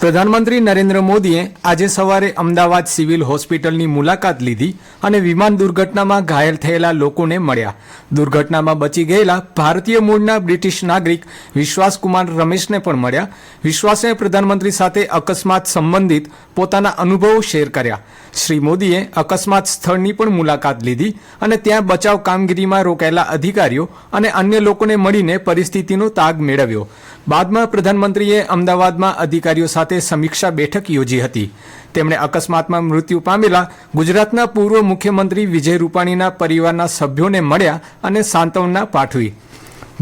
પ્રધાનમંત્રી નરેન્દ્ર મોદીએ આજે સવારે અમદાવાદ સિવિલ હોસ્પિટલની મુલાકાત લીધી અને વિમાન દુર્ઘટનામાં ઘાયલ થયેલા લોકોને મળ્યા. દુર્ઘટનામાં બચી ગયેલા ભારતીય મૂળના બ્રિટિશ નાગરિક વિશ્વાસકુમાર રમેશને પણ મળ્યા. વિશ્વાસે પ્રધાનમંત્રી સાથે અકસ્માત સંબંધિત પોતાના અનુભવો શેર કર્યા. શ્રી મોદીએ અકસ્માત સ્થળની પણ મુલાકાત લીધી અને ત્યાં બચાવ કામગીરીમાં રોકાયેલા અધિકારીઓ અને અન્ય લોકોને મળીને પરિસ્થિતિનો તાગ મેળવ્યો. બાદમાં પ્રધાનમંત્રીએ અમદાવાદમાં અધિકારીઓ સાથે સમીક્ષા બેઠક યોજી હતી. તેમણે અકસ્માતમાં મૃત્યુ પામેલા ગુજરાતના પૂર્વ મુખ્યમંત્રી વિજય રૂપાણીના પરિવારના સભ્યોને મળ્યા અને સાંત્વના પાઠવી.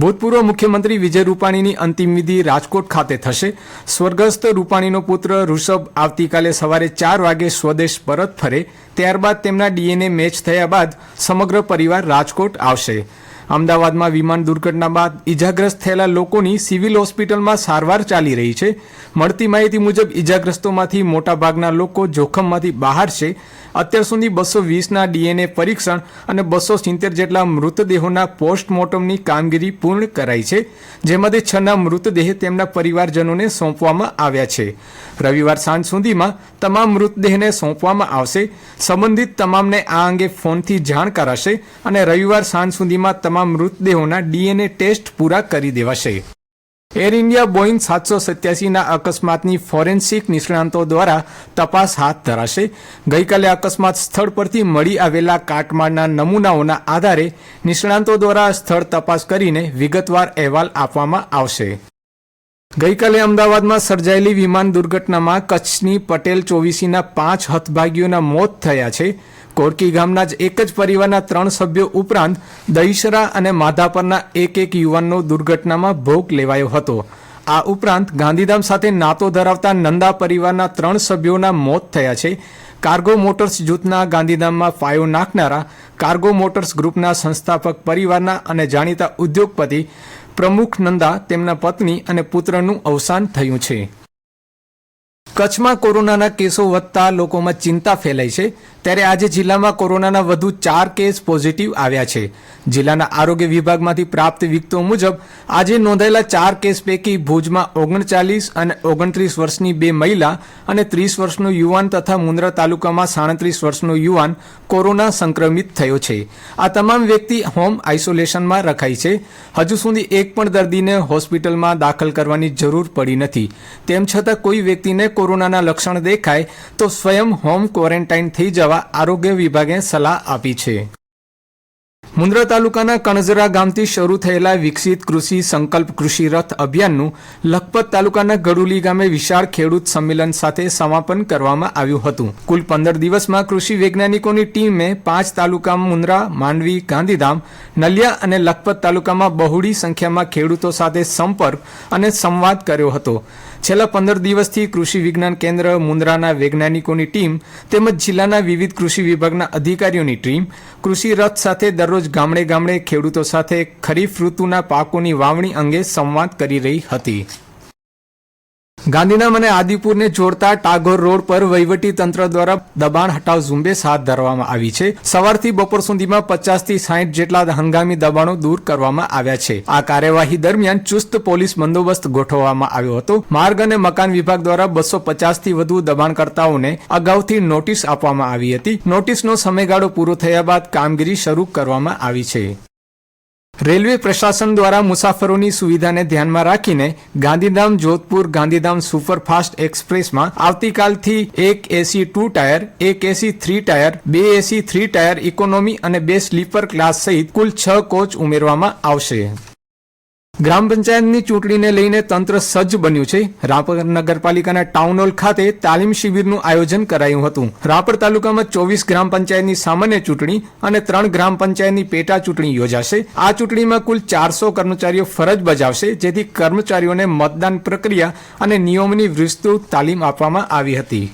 ભૂતપૂર્વ મુખ્યમંત્રી વિજય રૂપાણીની અંતિમ વિધિ રાજકોટ ખાતે થશે. સ્વર્ગસ્થ રૂપાણીનો પુત્ર ઋષભ આવતીકાલે સવારે ચાર વાગે સ્વદેશ પરત ફરે. ત્યારબાદ તેમના ડીએનએ મેચ થયા બાદ સમગ્ર પરિવાર રાજકોટ આવશે. અમદાવાદમાં વિમાન દુર્ઘટના બાદ ઇજાગ્રસ્ત થયેલા લોકોની સિવિલ હોસ્પિટલમાં સારવાર ચાલી રહી છે. મળતી માહિતી મુજબ ઇજાગ્રસ્તોમાંથી મોટાભાગના લોકો જોખમમાંથી બહાર છે. અત્યાર સુધી બસો વીસના ડીએનએ પરીક્ષણ અને બસો સિત્તેર જેટલા મૃતદેહોના પોસ્ટમોર્ટમની કામગીરી પૂર્ણ કરાઈ છે, જેમાંથી છના મૃતદેહ તેમના પરિવારજનોને સોંપવામાં આવ્યા છે. રવિવાર સાંજ સુધીમાં તમામ મૃતદેહને સોંપવામાં આવશે, સંબંધિત તમામને આ અંગે ફોનથી જાણ કરાશે અને રવિવાર સાંજ સુધીમાં તમામ મૃતદેહોના ડીએનએ ટેસ્ટ પૂરા કરી દેવાશે. એર ઇન્ડિયા બોઇંગ સાતસો સત્યાસીના અકસ્માતની ફોરેન્સિક નિષ્ણાંતો દ્વારા તપાસ હાથ ધરાશે. ગઈકાલે અકસ્માત સ્થળ પરથી મળી આવેલા કાટમાળના નમૂનાઓના આધારે નિષ્ણાંતો દ્વારા સ્થળ તપાસ કરીને વિગતવાર અહેવાલ આપવામાં આવશે. ગઈકાલે અમદાવાદમાં સર્જાયેલી વિમાન દુર્ઘટનામાં કચ્છની પટેલ ચોવીસીના પાંચ હતભાગીઓના મોત થયા છે. કોરકી ગામના જ એક જ પરિવારના ત્રણ સભ્યો ઉપરાંત દહીસરા અને માધાપરના એક એક યુવાનનો દુર્ઘટનામાં ભોગ લેવાયો હતો. આ ઉપરાંત ગાંધીધામ સાથે નાતો ધરાવતા નંદા પરિવારના ત્રણ સભ્યોના મોત થયા છે. કાર્ગો મોટર્સ જૂથના ગાંધીધામમાં ફાયો નાખનારા, કાર્ગો મોટર્સ ગ્રુપના સંસ્થાપક પરિવારના અને જાણીતા ઉદ્યોગપતિ પ્રમુખ નંદા, તેમના પત્ની અને પુત્રનું અવસાન થયું છે. કચ્છમાં કોરોનાના કેસો વધતા લોકોમાં ચિંતા ફેલાઈ છે. ત્યારે આજે જિલ્લામાં કોરોનાના વધુ ચાર કેસ પોઝિટિવ આવ્યા છે. જિલ્લાના આરોગ્ય વિભાગમાંથી પ્રાપ્ત વિગતો મુજબ, આજે નોંધાયેલા ચાર કેસ પૈકી ભુજમાં ઓગણચાલીસ અને ઓગણત્રીસ વર્ષની બે મહિલા અને ત્રીસ વર્ષનો યુવાન તથા મુન્દ્રા તાલુકામાં સાડત્રીસ વર્ષનો યુવાન કોરોના સંક્રમિત થયો છે. આ તમામ વ્યક્તિ હોમ આઇસોલેશનમાં રખાઈ છે. હજુ સુધી એક પણ દર્દીને હોસ્પિટલમાં દાખલ કરવાની જરૂર પડી નથી. તેમ છતાં કોઈ વ્યક્તિને કોરોનાના લક્ષણ દેખાય તો સ્વયં હોમ ક્વોરન્ટાઇન થઈ જવા આરોગ્ય વિભાગે સલાહ આપી છે. મુન્દ્રા તાલુકાના કણઝરા ગામથી શરૂ થયેલા વિકસિત કૃષિ સંકલ્પ કૃષિ રથ અભિયાનનું લખપત તાલુકાના ગડુલી ગામે વિશાળ ખેડૂત સંમેલન સાથે સમાપન કરવામાં આવ્યું હતું. કુલ પંદર દિવસમાં કૃષિ વૈજ્ઞાનિકોની ટીમે પાંચ તાલુકા મુન્દ્રા, માંડવી, ગાંધીધામ, નલિયા અને લખપત તાલુકામાં બહોળી સંખ્યામાં ખેડૂતો સાથે સંપર્ક અને સંવાદ કર્યો હતો. છેલ્લા પંદર દિવસથી કૃષિ વિજ્ઞાન કેન્દ્ર મુન્દ્રાના વૈજ્ઞાનિકોની ટીમ તેમજ જિલ્લાના વિવિધ કૃષિ વિભાગના અધિકારીઓની ટીમ કૃષિ રથ સાથે દરરોજ ગામડે ગામડે ખેડૂતો સાથે ખરીફ ઋતુના પાકોની વાવણી અંગે સંવાદ કરી રહી હતી. ગાંધીધામ અને આદિપુરને જોડતા ટાગોર રોડ પર વહીવટી તંત્ર દ્વારા દબાણ હટાવ ઝુંબેશ હાથ ધરવામાં આવી છે. સવારથી બપોર સુધીમાં પચાસથી સાઠ જેટલા હંગામી દબાણો દૂર કરવામાં આવ્યા છે. આ કાર્યવાહી દરમિયાન ચુસ્ત પોલીસ બંદોબસ્ત ગોઠવવામાં આવ્યો હતો. માર્ગ અને મકાન વિભાગ દ્વારા બસો પચાસથી વધુ દબાણકર્તાઓને અગાઉથી નોટિસ આપવામાં આવી હતી. નોટિસનો સમયગાળો પૂરો થયા બાદ કામગીરી શરૂ કરવામાં આવી છે. રેલવે પ્રશાસન દ્વારા મુસાફરોની સુવિધાને ધ્યાનમાં રાખીને ગાંધીધામ, જોધપુર, ગાંધીધામ સુપરફાસ્ટ એક્સપ્રેસમાં આવતીકાલથી એક એસી ટુ ટાયર, એક એસી થ્રી ટાયર, બે એસી થ્રી ટાયર, ઇકોનોમી અને બે સ્લીપર ક્લાસ સહિત કુલ છ કોચ ઉમેરવામાં આવશે. ગ્રામ પંચાયતની ચૂંટણીને લઈને તંત્ર સજ્જ બન્યું છે. રાપર નગરપાલિકાના ટાઉન હોલ ખાતે તાલીમ શિબિરનું આયોજન કરાયું હતું. રાપર તાલુકામાં ચોવીસ ગ્રામ પંચાયતની સામાન્ય ચૂંટણી અને ત્રણ ગ્રામ પંચાયતની પેટા ચૂંટણી યોજાશે. આ ચૂંટણીમાં કુલ ચારસો કર્મચારીઓ ફરજ બજાવશે, જેથી કર્મચારીઓને મતદાન પ્રક્રિયા અને નિયમોની વિસ્તૃત તાલીમ આપવામાં આવી હતી.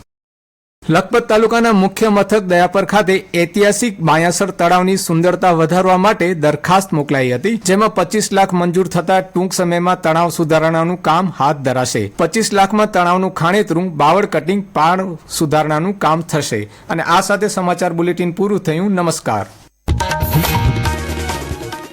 લખપત તાલુકાના મુખ્ય મથક દયાપર ખાતે ઐતિહાસિક બાયાસર તળાવની સુંદરતા વધારવા માટે દરખાસ્ત મોકલાઈ હતી, જેમાં પચીસ લાખ મંજૂર થતા ટૂંક સમયમાં તળાવ સુધારણાનું કામ હાથ ધરાશે. પચીસ લાખમાં તળાવનું ખાણેતરું બાવળ કટિંગ પાળ સુધારણાનું કામ થશે. અને આ સાથે સમાચાર બુલેટિન પૂરું થયું. નમસ્કાર.